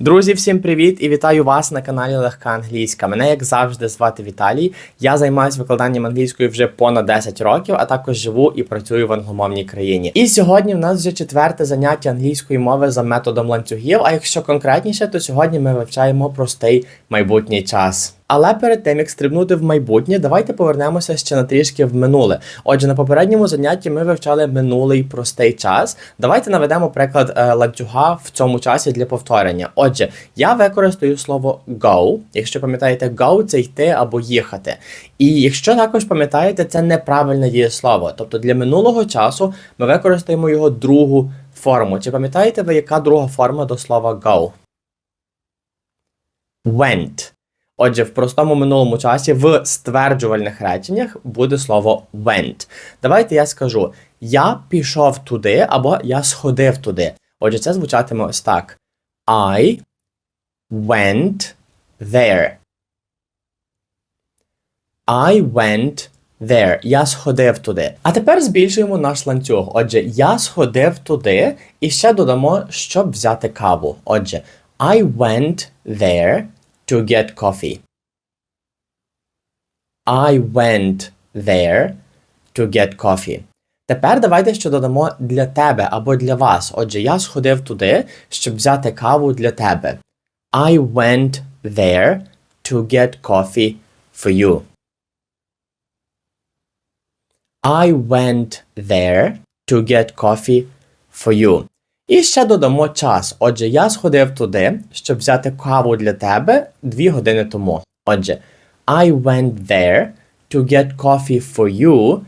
Друзі, всім привіт і вітаю вас на каналі Легка Англійська. Мене, як завжди, звати Віталій. Я займаюся викладанням англійської вже понад 10 років, а також живу і працюю в англомовній країні. І сьогодні в нас вже четверте заняття англійської мови за методом ланцюгів. А якщо конкретніше, то сьогодні ми вивчаємо простий майбутній час. Але перед тим як стрибнути в майбутнє, давайте повернемося ще на трішки в минуле. Отже, на попередньому занятті ми вивчали минулий простий час. Давайте наведемо приклад е, ланцюга в цьому часі для повторення. Отже, я використаю слово go. Якщо пам'ятаєте, go це йти або їхати. І якщо також пам'ятаєте, це неправильне дієслово. Тобто для минулого часу ми використаємо його другу форму. Чи пам'ятаєте ви, яка друга форма до слова go? Went. Отже, в простому минулому часі в стверджувальних реченнях буде слово went. Давайте я скажу: я пішов туди або я сходив туди. Отже, це звучатиме ось так: I went there. I went there. Я сходив туди. А тепер збільшуємо наш ланцюг. Отже, я сходив туди і ще додамо, щоб взяти каву. Отже, I went there to get coffee. I went there to get coffee. Тепер давайте ще додамо для тебе або для вас. Отже, я сходив туди, щоб взяти каву для тебе. I went there to get coffee for you. I went there to get coffee for you. І ще додамо час. Отже, я сходив туди, щоб взяти каву для тебе дві години тому. Отже, I went there to get coffee for you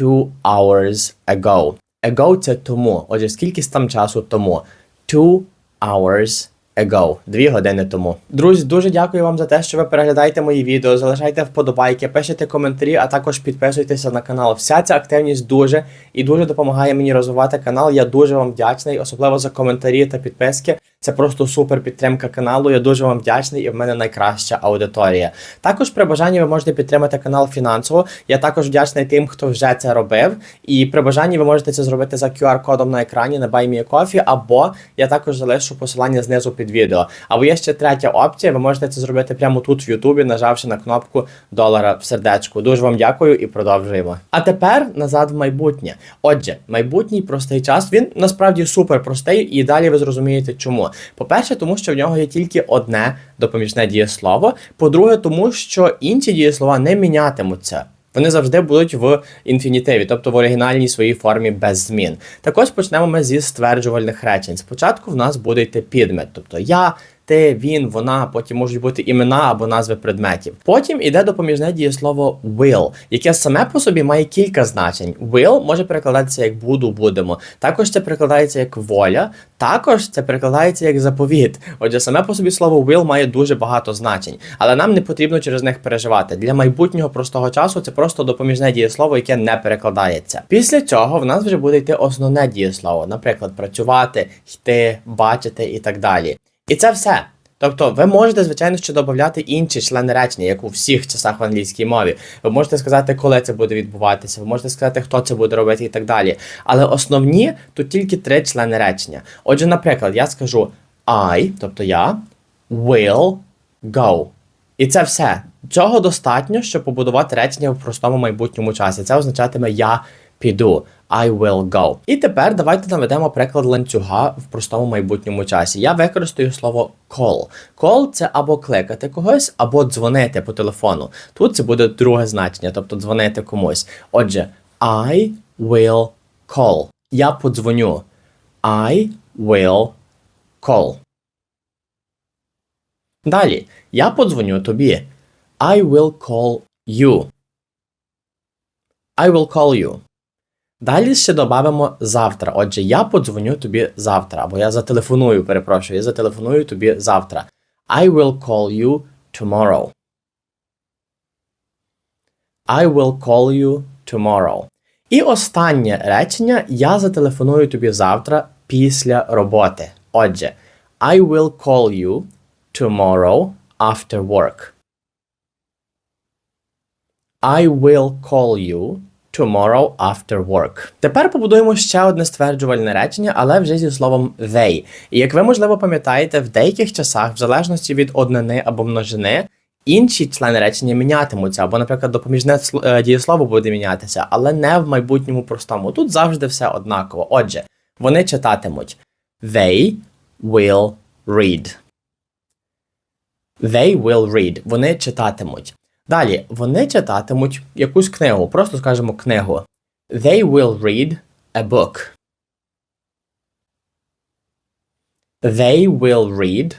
two hours ago. Ago це тому. Отже, скільки там часу тому? Two hours ago. Дві години тому. Друзі, дуже дякую вам за те, що ви переглядаєте мої відео, залишайте вподобайки, пишете коментарі, а також підписуйтеся на канал. Вся ця активність дуже і дуже допомагає мені розвивати канал. Я дуже вам вдячний, особливо за коментарі та підписки. Це просто супер підтримка каналу. Я дуже вам вдячний і в мене найкраща аудиторія. Також при бажанні ви можете підтримати канал фінансово. Я також вдячний тим, хто вже це робив. І при бажанні ви можете це зробити за QR-кодом на екрані на BuyMeACoffee, або я також залишу посилання знизу під відео. Або є ще третя опція. Ви можете це зробити прямо тут в Ютубі, нажавши на кнопку долара в сердечку. Дуже вам дякую і продовжуємо. А тепер назад в майбутнє. Отже, майбутній простий час він насправді супер простий, і далі ви зрозумієте, чому. По-перше, тому що в нього є тільки одне допоміжне дієслово. По-друге, тому що інші дієслова не мінятимуться. Вони завжди будуть в інфінітиві, тобто в оригінальній своїй формі без змін. Також почнемо ми зі стверджувальних речень. Спочатку в нас буде йти підмет, тобто я, ти, він, вона, потім можуть бути імена або назви предметів. Потім іде допоміжне дієслово will, яке саме по собі має кілька значень. Will може перекладатися як буду, будемо. Також це перекладається як воля, також це перекладається як заповіт. Отже, саме по собі слово will має дуже багато значень, але нам не потрібно через них переживати. Для майбутнього простого часу це просто допоміжне дієслово, яке не перекладається. Після цього в нас вже буде йти основне дієслово, наприклад, працювати, йти, бачити і так далі. І це все. Тобто, ви можете, звичайно, ще додати інші члени речення, як у всіх часах в англійській мові. Ви можете сказати, коли це буде відбуватися, ви можете сказати, хто це буде робити і так далі. Але основні тут тільки три члени речення. Отже, наприклад, я скажу I, тобто я, will go. І це все. Цього достатньо, щоб побудувати речення в простому майбутньому часі. Це означатиме я піду. I will go. І тепер давайте наведемо приклад ланцюга в простому майбутньому часі. Я використаю слово call. Call – це або кликати когось, або дзвонити по телефону. Тут це буде друге значення, тобто дзвонити комусь. Отже, I will call. Я подзвоню. I will call. Далі. Я подзвоню тобі. I will call you. I will call you. Далі ще додамо завтра. Отже, я подзвоню тобі завтра, або я зателефоную, перепрошую, я зателефоную тобі завтра. I will call you tomorrow. I will call you tomorrow. І останнє речення я зателефоную тобі завтра після роботи. Отже, I will call you tomorrow after work. I will call you tomorrow after work. Тепер побудуємо ще одне стверджувальне речення, але вже зі словом they. І як ви можливо пам'ятаєте, в деяких часах, в залежності від однини або множини, інші члени речення мінятимуться, або, наприклад, допоміжне е, дієслово буде мінятися, але не в майбутньому простому. Тут завжди все однаково. Отже, вони читатимуть They will read. They will read. Вони читатимуть. Далі, вони читатимуть якусь книгу. Просто скажемо книгу. They will read a book. They will read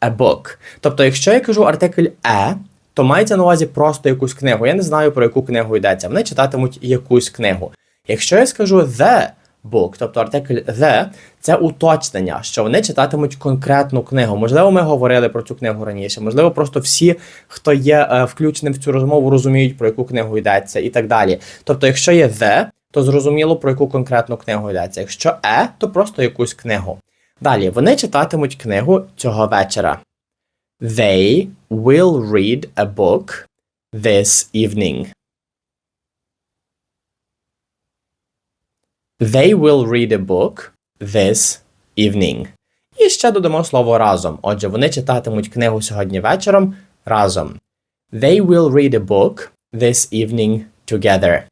a book. Тобто, якщо я кажу артикль е, то мається на увазі просто якусь книгу. Я не знаю, про яку книгу йдеться. Вони читатимуть якусь книгу. Якщо я скажу the book, тобто артикль the, це уточнення, що вони читатимуть конкретну книгу. Можливо, ми говорили про цю книгу раніше, можливо, просто всі, хто є е, включеним в цю розмову, розуміють, про яку книгу йдеться, і так далі. Тобто, якщо є the, то зрозуміло, про яку конкретну книгу йдеться. Якщо е, то просто якусь книгу. Далі вони читатимуть книгу цього вечора. They will read a book this evening. They will read a book this evening. І ще додамо слово разом. Отже, вони читатимуть книгу сьогодні вечором разом. They will read a book this evening together.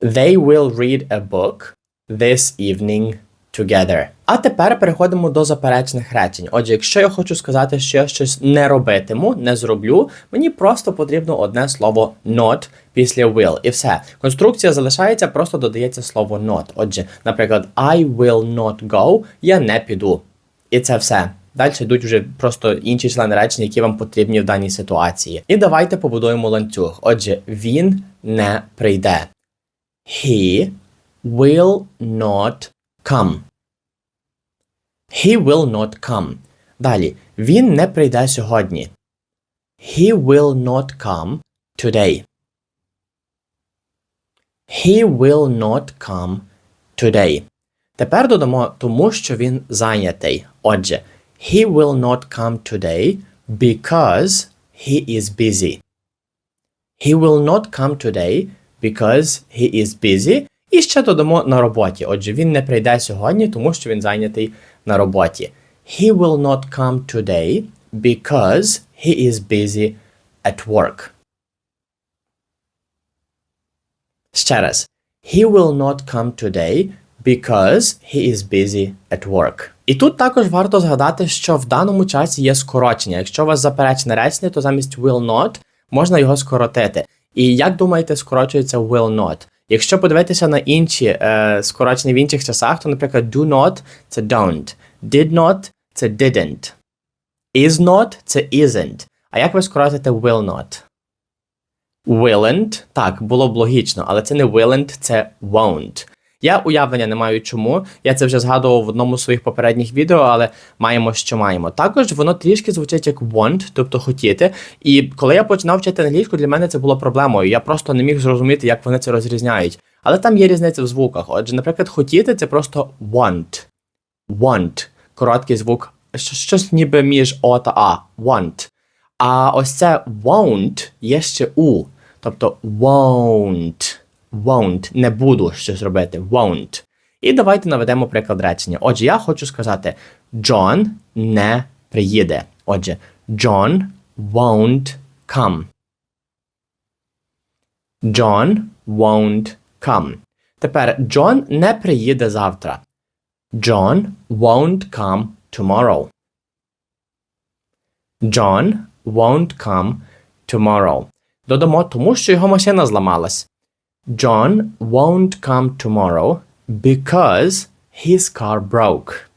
They will read a book this evening together. А тепер переходимо до заперечних речень. Отже, якщо я хочу сказати, що я щось не робитиму, не зроблю, мені просто потрібно одне слово not після will. І все. Конструкція залишається, просто додається слово not. Отже, наприклад, I will not go, я не піду. І це все. Далі йдуть вже просто інші члени речення, які вам потрібні в даній ситуації. І давайте побудуємо ланцюг. Отже, він не прийде. He will not come. He will not come. Далі. Він не прийде сьогодні. He will not come today. He will not come today. Тепер додамо тому, що він зайнятий. Отже, he will not come today because he is busy. He will not come today because he is busy. І ще додамо на роботі. Отже, він не прийде сьогодні, тому що він зайнятий на роботі. He will not come today because he is busy at work. Ще раз. He will not come today because he is busy at work. І тут також варто згадати, що в даному часі є скорочення. Якщо у вас заперечне речення, то замість will not можна його скоротити. І як думаєте, скорочується will not? Якщо подивитися на інші е, скорочення в інших часах, то, наприклад, do not це don't, did not це didn't, is not це isn't. А як ви скоротите will not? Willn't, так, було б логічно, але це не willn't, це won't. Я уявлення не маю чому. Я це вже згадував в одному з своїх попередніх відео, але маємо, що маємо. Також воно трішки звучить як want, тобто хотіти. І коли я починав вчити англійську, для мене це було проблемою. Я просто не міг зрозуміти, як вони це розрізняють. Але там є різниця в звуках. Отже, наприклад, хотіти це просто want. Want. Короткий звук, щось ніби між О та А. Want. А ось це won't є ще у. Тобто won't. Won't. Не буду щось робити. Won't. І давайте наведемо приклад речення. Отже, я хочу сказати: John не приїде. Отже, John won't come. John won't come. Тепер Джон не приїде завтра. John won't come tomorrow. John won't come tomorrow. Додамо, тому що його машина зламалась. John won't come tomorrow because his car broke.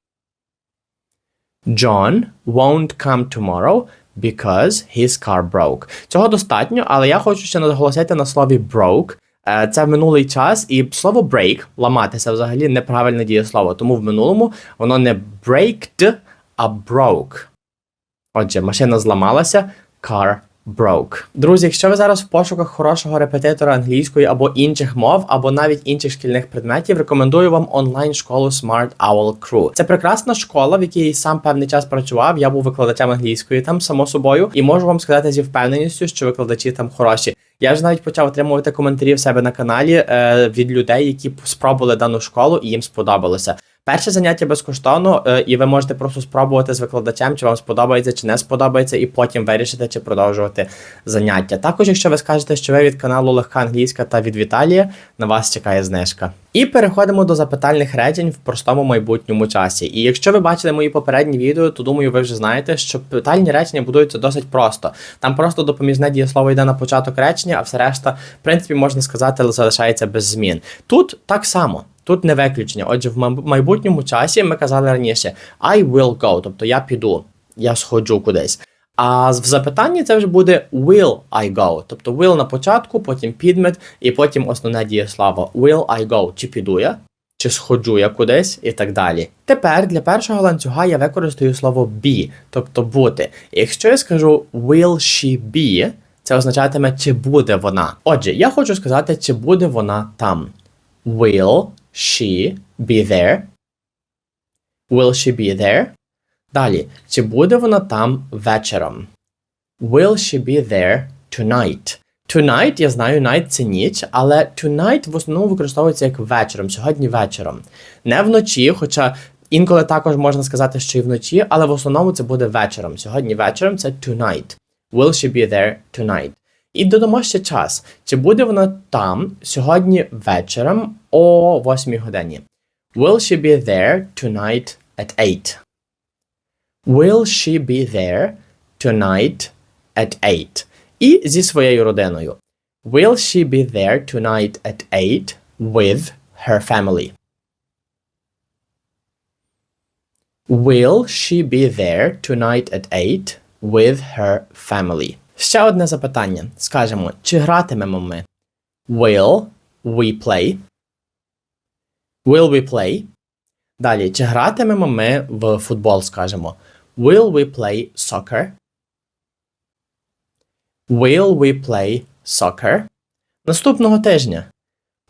John won't come tomorrow because his car broke. Цього достатньо, але я хочу ще наголосити на слові broke. Е, Це в минулий час, і слово break, ламатися взагалі неправильне дієслово. Тому в минулому воно не breaked, а broke. Отже, машина зламалася, car broke. Друзі, якщо ви зараз в пошуках хорошого репетитора англійської або інших мов, або навіть інших шкільних предметів, рекомендую вам онлайн-школу Smart Owl Crew. Це прекрасна школа, в якій сам певний час працював. Я був викладачем англійської там, само собою, і можу вам сказати зі впевненістю, що викладачі там хороші. Я ж навіть почав отримувати коментарі в себе на каналі е, від людей, які спробували дану школу і їм сподобалося. Перше заняття безкоштовно, е, і ви можете просто спробувати з викладачем, чи вам сподобається, чи не сподобається, і потім вирішити, чи продовжувати заняття. Також, якщо ви скажете, що ви від каналу Легка Англійська та від Віталія, на вас чекає знижка. І переходимо до запитальних речень в простому майбутньому часі. І якщо ви бачили мої попередні відео, то думаю, ви вже знаєте, що питальні речення будуються досить просто. Там просто допоміжне дієслово йде на початок речення, а все решта, в принципі, можна сказати, залишається без змін. Тут так само. Тут не виключення. Отже, в майбутньому часі ми казали раніше I will go, тобто я піду, я сходжу кудись. А в запитанні це вже буде will I go. Тобто will на початку, потім підмет, і потім основне дієслово will I go. Чи піду я, чи сходжу я кудись, і так далі. Тепер для першого ланцюга я використаю слово be, тобто бути. Якщо я скажу will she be, це означатиме, чи буде вона. Отже, я хочу сказати, чи буде вона там. Will she be there? Will she be there? Далі, чи буде вона там вечором? Will she be there tonight? Tonight, я знаю, night це ніч, але tonight в основному використовується як вечором, сьогодні вечором. Не вночі, хоча інколи також можна сказати, що і вночі, але в основному це буде вечором. Сьогодні вечором це tonight. Will she be there tonight? І додамо ще час. Чи буде вона там сьогодні вечором о 8 годині? Will she be there tonight at 8? Will she be there tonight at 8? І зі своєю родиною. Will she be there tonight at 8 with her family? Will she be there tonight at 8 with her family? Ще одне запитання. Скажемо, чи гратимемо ми? Will we play? Will we play? Далі, чи гратимемо ми в футбол, скажемо? Will we play soccer? Will we play soccer? Наступного тижня.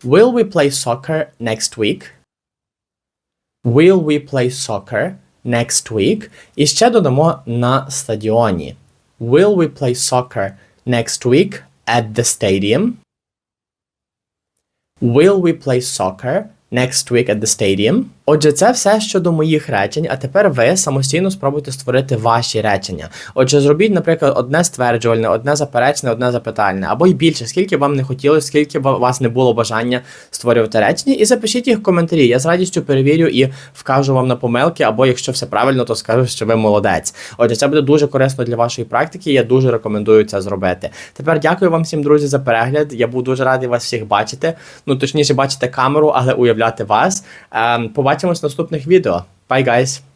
Will we play soccer next week? Will we play soccer next week? І ще додамо на стадіоні. Will we play soccer next week at the stadium? Will we play soccer next week at the stadium? Отже, це все щодо моїх речень, а тепер ви самостійно спробуйте створити ваші речення. Отже, зробіть, наприклад, одне стверджувальне, одне заперечне, одне запитальне, або й більше, скільки вам не хотілося, скільки у вас не було бажання створювати речення, і запишіть їх в коментарі. Я з радістю перевірю і вкажу вам на помилки, або якщо все правильно, то скажу, що ви молодець. Отже, це буде дуже корисно для вашої практики. Я дуже рекомендую це зробити. Тепер дякую вам всім, друзі, за перегляд. Я був дуже радий вас всіх бачити. Ну точніше, бачити камеру, але уявляти вас. Ем, побачимось в наступних відео. Bye, guys!